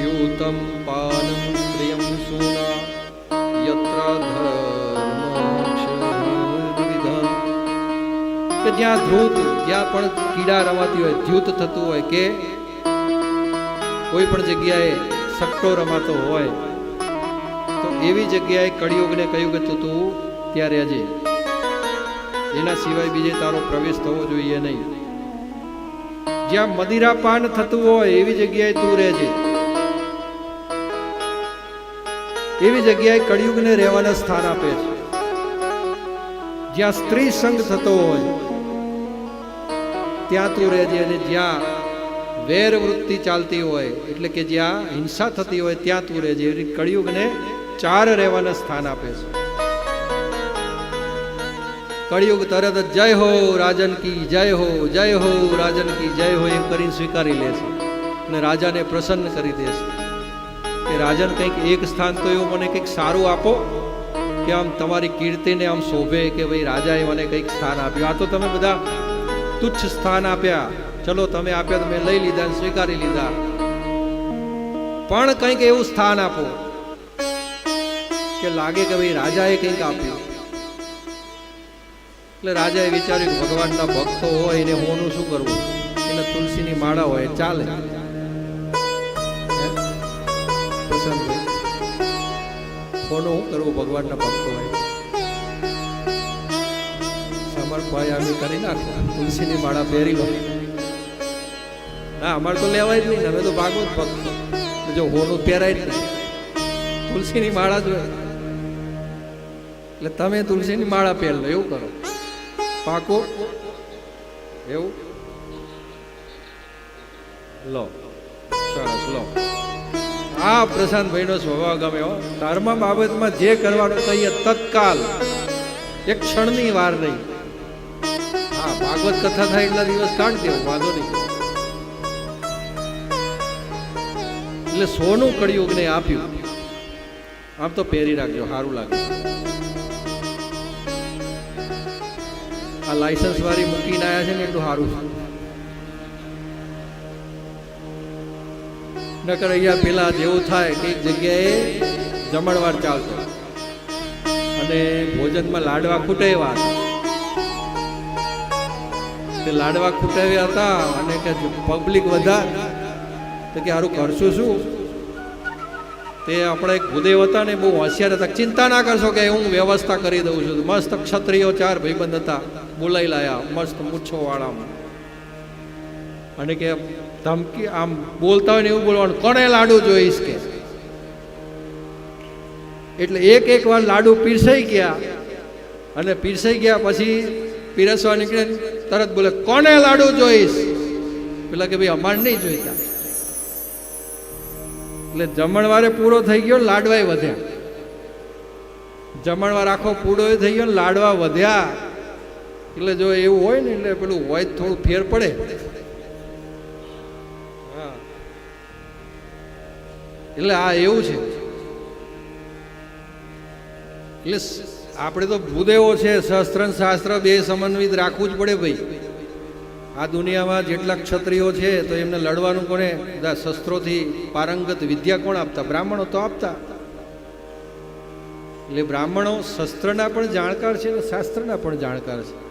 દ્યુતમ पानं प्रियं સુના यत्र કે જ્યાં ધ્રુત, જ્યાં પણ કીડા રમાતી હોય, ધ્યુત થતું હોય કે કોઈ પણ જગ્યાએ સટ્ટો રમાતો હોય, તો એવી જગ્યાએ કળિયુગને કહ્યું કે તું ત્યાં રહેજે એના સિવાય બીજે તારો પ્રવેશ થવો જોઈએ નહીં. જ્યાં મદિરાપાન થતું હોય, એવી જગ્યાએ તું રહેજે. એવી જગ્યાએ કળિયુગને રહેવાના સ્થાન આપે છે. જ્યાં સ્ત્રી સંગ થતો હોય, ત્યાં તું રહેજે અને જ્યાં વેર વૃત્તિ ચાલતી હોય, એટલે કે જ્યાં હિંસા થતી હોય, ત્યાં તું રહેજે એવી કળિયુગને ચાર રહેવાના સ્થાન આપે છે. કળિયુગ તરત જ જય હો, રાજન કી જય હો જય હો, રાજન કી જય હો એમ કરીને સ્વીકારી લે છે. અને રાજાને પ્રસન્ન કરી દે છે. કે રાજન કંઈક એક સ્થાન તો મને કંઈક સારું આપો કે આમ તમારી કીર્તિને આમ શોભે કે ભાઈ રાજાએ મને કંઈક સ્થાન આપ્યું. આ તો તમે બધા તુચ્છ સ્થાન આપ્યા. ચલો, તમે આપ્યા તમે લઈ લીધા સ્વીકારી લીધા. પણ કંઈક એવું સ્થાન આપો કે લાગે કે ભાઈ રાજાએ કંઈક આપ્યું. એટલે રાજાએ વિચાર્યું ભગવાનના ભક્તો હોય એને હોનું શું કરવું એને તુલસીની માળા હોય, ચાલે. પ્રશાંતભાઈ હોનું હું કરવું ભગવાનના ભક્તો હોય. સમર્થભાઈ અમે કરી નાખો તુલસીની માળા પહેરી લો. ના, અમારે તો લેવાય જ નહીં. અમે તો ભાગવત ભક્ત. જો હોનું પહેરાય જ નહીં. તુલસીની માળા જોઈએ એટલે તમે તુલસીની માળા પહેર લો. એવું કરો. પાકો. એવું. લો. સરસ, લો. આ પ્રશાંતભાઈનો સ્વભાવ ગમે હો. ધર્મ બાબતમાં જે કરવાનું કહીએ તત્કાલ. એક ક્ષણની વાર નહીં. હા, ભાગવત કથા થાય એટલા દિવસ કાઢ દેવો વાંધો નહીં. એટલે સોનું કળિયુગને આપ્યું. આમ તો પહેરી રાખજો, સારું લાગે. આ લાયસન્સ વાળી મૂકીને આવ્યા છે ને એટલું સારું નકર અહીંયા પેલા જેવું થાય કે જગ્યાએ જમણવાર ચાલતો અને ભોજનમાં લાડવા ખૂટાવ્યા હતા. તે લાડવા ખૂટાવ્યા હતા અને કે પબ્લિક વધાર, તો કે સારું કરશું શું? તે આપણે એક ભૂદેવ હતા ને બહુ હોશિયાર હતા. ચિંતા ના કરશો કે હું વ્યવસ્થા કરી દઉં છું. મસ્ત ક્ષત્રિયો ચાર ભાઈબંધ હતા. બોલાઈ લાયા, મસ્ત મૂછો વાળા અને કે ધમકી આમ બોલતા હોય ને એવું બોલવાનું. કોને લાડુ જોઈશ કે? એટલે એક એક વાર લાડુ પીરસાઈ ગયા. અને પીરસાઈ ગયા પછી પીરસવા નીકળે તરત બોલે કોને લાડુ જોઈશ? પેલા કે, ભાઈ, અમારે નહીં જોઈતા. એટલે જમણવારે પૂરો થઈ ગયો લાડવાય વધ્યા. જમણવાર આખો પૂરો થઈ ગયો લાડવા વધ્યા. એટલે જો એવું હોય ને, એટલે પેલું હોય થોડું ફેર પડે. એટલે આ એવું છે. એટલે આપણે તો ભૂદેવો છે શસ્ત્ર શાસ્ત્ર બે સમન્વિત રાખવું જ પડે ભાઈ. આ દુનિયામાં જેટલા ક્ષત્રિયો છે, તો એમને લડવાનું કોને? શસ્ત્રોથી પારંગત વિદ્યા કોણ આપતા? બ્રાહ્મણો તો આપતા. એટલે બ્રાહ્મણો શસ્ત્રના પણ જાણકાર છે અને શાસ્ત્રના પણ જાણકાર છે.